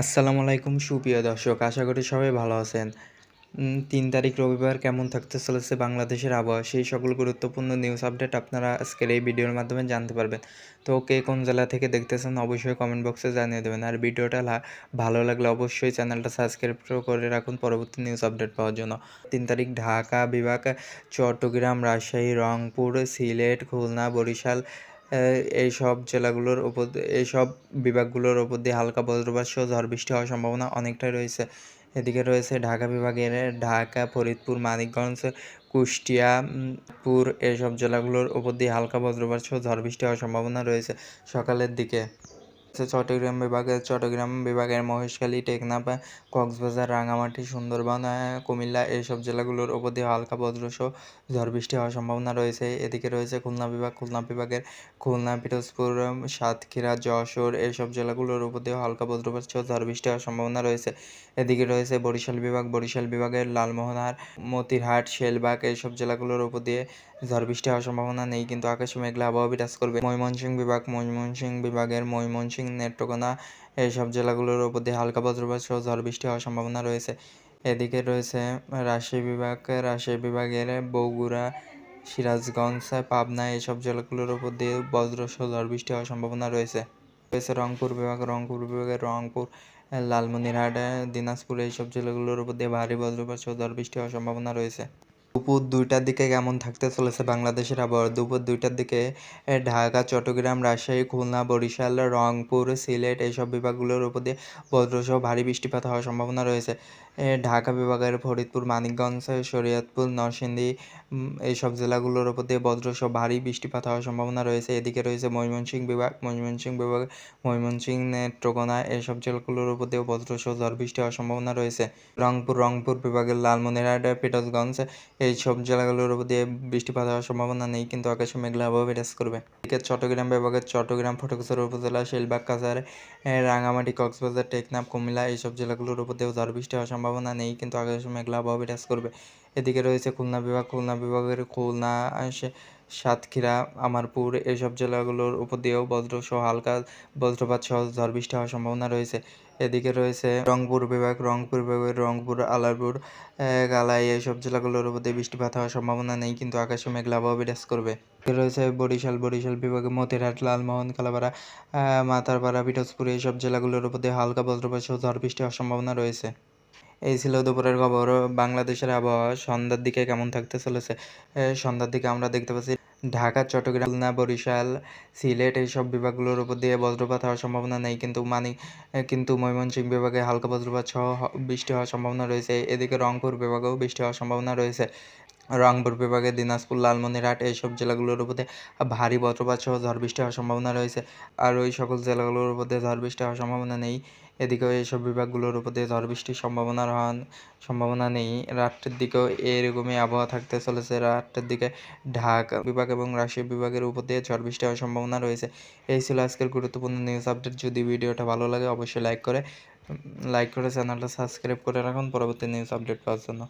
আসসালামু আলাইকুম, সুপ্রিয় দর্শক। আশা করি সবাই ভালো আছেন। তিন তারিখ রবিবার কেমন থাকতে চলেছে বাংলাদেশের আবহাওয়া, সেই সকল গুরুত্বপূর্ণ নিউজ আপডেট আপনারা আজকের এই ভিডিওর মাধ্যমে জানতে পারবেন। তো কে কোন জেলা থেকে দেখতেছেন অবশ্যই কমেন্ট বক্সে জানিয়ে দেবেন। আর ভিডিওটা ভালো লাগলে অবশ্যই চ্যানেলটা সাবস্ক্রাইব করে রাখুন পরবর্তী নিউজ আপডেট পাওয়ার জন্য। তিন তারিখ, ঢাকা বিভাগ, চট্টগ্রাম, রাজশাহী, রংপুর, সিলেট, খুলনা, বরিশাল এই সব জেলাগুলোর উপর এই সব বিভাগগুলোর উপর দিয়ে হালকা বজ্রপাত সহ ঝড় বৃষ্টি হওয়ার সম্ভাবনা অনেকটাই রয়েছে। এদিকে রয়েছে ঢাকা বিভাগের ঢাকা, ফরিদপুর, মানিকগঞ্জ, কুষ্টিয়া পুর এইসব জেলাগুলোর উপর দিয়ে হালকা বজ্রপাত সহ ঝড় বৃষ্টি হওয়ার সম্ভাবনা রয়েছে সকালের দিকে। রয়েছে চট্টগ্রাম বিভাগের চট্টগ্রাম বিভাগের মহেশখালী, টেকনাফ, কক্সবাজার রাঙামাটি সুন্দরবন কুমিল্লা এইসব জেলাগুলোর উপর দিয়ে হালকা বজ্রসহ ঝড় বৃষ্টি হওয়ার সম্ভাবনা রয়েছে। এদিকে রয়েছে খুলনা বিভাগ, খুলনা বিভাগের খুলনা, পিরোজপুর, সাতক্ষীরা, যশোর এইসব জেলাগুলোর উপর দিয়ে হালকা বজ্রপাত ঝড় বৃষ্টি হওয়ার সম্ভাবনা রয়েছে। এদিকে রয়েছে বরিশাল বিভাগ, বরিশাল বিভাগের লালমোহনার মতিরহাট, শেলবাগ এইসব জেলাগুলোর উপর দিয়ে ঝড় বৃষ্টি হওয়ার সম্ভাবনা নেই, কিন্তু আকাশে মেঘলা আবহাওয়া বিরাজ করবে। ময়মনসিংহ বিভাগ, ময়মনসিংহ বিভাগের ময়মনসিংহ নেত্রকোনা এইসব জেলাগুলোর উপর দিয়ে হালকা বজ্রপাত সহ ঝড় বৃষ্টি হওয়ার সম্ভাবনা রয়েছে। এদিকে রয়েছে রাজশাহী বিভাগ, রাজশাহী বিভাগের বগুড়া, সিরাজগঞ্জ, পাবনা এইসব জেলাগুলোর উপর দিয়ে বজ্র সহ ঝড় বৃষ্টি হওয়ার সম্ভাবনা রয়েছে। রয়েছে রংপুর বিভাগ, রংপুর বিভাগের রংপুর, লালমনিরহাট, দিনাজপুর এইসব জেলাগুলোর উপর দিয়ে ভারী বজ্রপাত সহ ঝড় বৃষ্টি হওয়ার সম্ভাবনা রয়েছে। দুপুর দুইটার দিকে কেমন থাকতে চলেছে বাংলাদেশের আবহাওয়া? দুপুর দুইটার দিকে ঢাকা, চট্টগ্রাম, রাজশাহী, খুলনা, বরিশাল, রংপুর, সিলেট এইসব বিভাগগুলোর উপর দিয়ে বজ্রসহ ভারী বৃষ্টিপাত হওয়ার সম্ভাবনা রয়েছে। ঢাকা বিভাগের ফরিদপুর, মানিকগঞ্জ, শরীয়তপুর, নরসিংদী এইসব জেলাগুলোর উপর দিয়ে বজ্রসহ ভারী বৃষ্টিপাত হওয়ার সম্ভাবনা রয়েছে। এদিকে রয়েছে ময়মনসিংহ বিভাগ ময়মনসিংহ বিভাগ, ময়মনসিংহ, নেত্রকোনা, এইসব জেলাগুলোর উপর দিয়েও বজ্রসহ ঝড় বৃষ্টি হওয়ার সম্ভাবনা রয়েছে। রংপুর রংপুর বিভাগের লালমনিরহাট পিরোজগঞ্জ এইসব জেলাগুলোর উপর দিয়ে বৃষ্টিপাত হওয়ার সম্ভাবনা নেই, কিন্তু আকাশে মেঘলা আবহাওয়া বিরাজ করবে। এদিকে চট্টগ্রাম বিভাগের চট্টগ্রাম ফটিকছড়ি উপজেলা, শিলবাগ, কাছাড় রাঙামাটি কক্সবাজার, টেকনাফ, কুমিল্লা, এইসব জেলাগুলোর উপর দিয়েও ঝড় বৃষ্টি হওয়ার সম্ভাবনা নেই কিন্তু আকাশে মেঘলা আবহাওয়া বিরাজ করবে। এদিকে রয়েছে খুলনা বিভাগ, খুলনা বিভাগের খুলনা, সে- সাতক্ষীরা, আমারপুর এইসব জেলাগুলোর উপর দিয়েও বজ্রসহ হালকা বজ্রপাত সহ ঝড় বৃষ্টি হওয়ার সম্ভাবনা রয়েছে। এদিকে রয়েছে রংপুর বিভাগ, রংপুর বিভাগের রংপুর, আলারপুর গালাই এইসব জেলাগুলোর উপর দিয়ে বৃষ্টিপাত হওয়ার সম্ভাবনা নেই কিন্তু আকাশে মেঘলা আবহাওয়া বিরাজ করবে। রয়েছে বরিশাল বরিশাল বিভাগে মতিরহাট, লালমোহন কালাপাড়া মাথারপাড়া, পিরোজপুর এইসব জেলাগুলোর উপর দিয়ে হালকা বজ্রপাত সহ ঝড় বৃষ্টি হওয়ার সম্ভাবনা রয়েছে। এই ছিল দুপুরের খবর। বাংলাদেশের আবহাওয়া সন্ধ্যার দিকে কেমন থাকতে চলেছে? সন্ধ্যার দিকে আমরা দেখতে পাচ্ছি ঢাকা, চট্টগ্রাম, খুলনা, বরিশাল, সিলেট এইসব বিভাগগুলোর উপর দিয়ে বজ্রপাত হওয়ার সম্ভাবনা নেই। কিন্তু মানে কিন্তু ময়মনসিংহ বিভাগে হালকা বজ্রপাত সহ বৃষ্টি হওয়ার সম্ভাবনা রয়েছে। এদিকে রংপুর বিভাগেও বৃষ্টি হওয়ার সম্ভাবনা রয়েছে। রংপুর বিভাগে দিনাজপুর, লালমনিরহাট এইসব জেলাগুলোর দিয়ে ভারী বজ্রপাত সহ ঝড় বৃষ্টি হওয়ার সম্ভাবনা রয়েছে। আর ওই সকল জেলাগুলোর উপর ঝড় বৃষ্টি হওয়ার সম্ভাবনা নেই। এদিকেও এইসব বিভাগগুলোর উপর ঝড় বৃষ্টির সম্ভাবনা সম্ভাবনা নেই। রাত্রের দিকেও এরকমই আবহাওয়া থাকতে চলেছে। রাত্রের দিকে ঢাকা বিভাগ এবং রাজশাহী বিভাগের উপর দিয়ে ঝড় বৃষ্টি হওয়ার সম্ভাবনা রয়েছে। এই ছিল আজকের গুরুত্বপূর্ণ নিউজ আপডেট যদি ভিডিওটা ভালো লাগে, অবশ্যই লাইক করে লাইক করে চ্যানেলটা সাবস্ক্রাইব করে রাখুন। পরবর্তী নিউজ আপডেট পাওয়ার জন্য।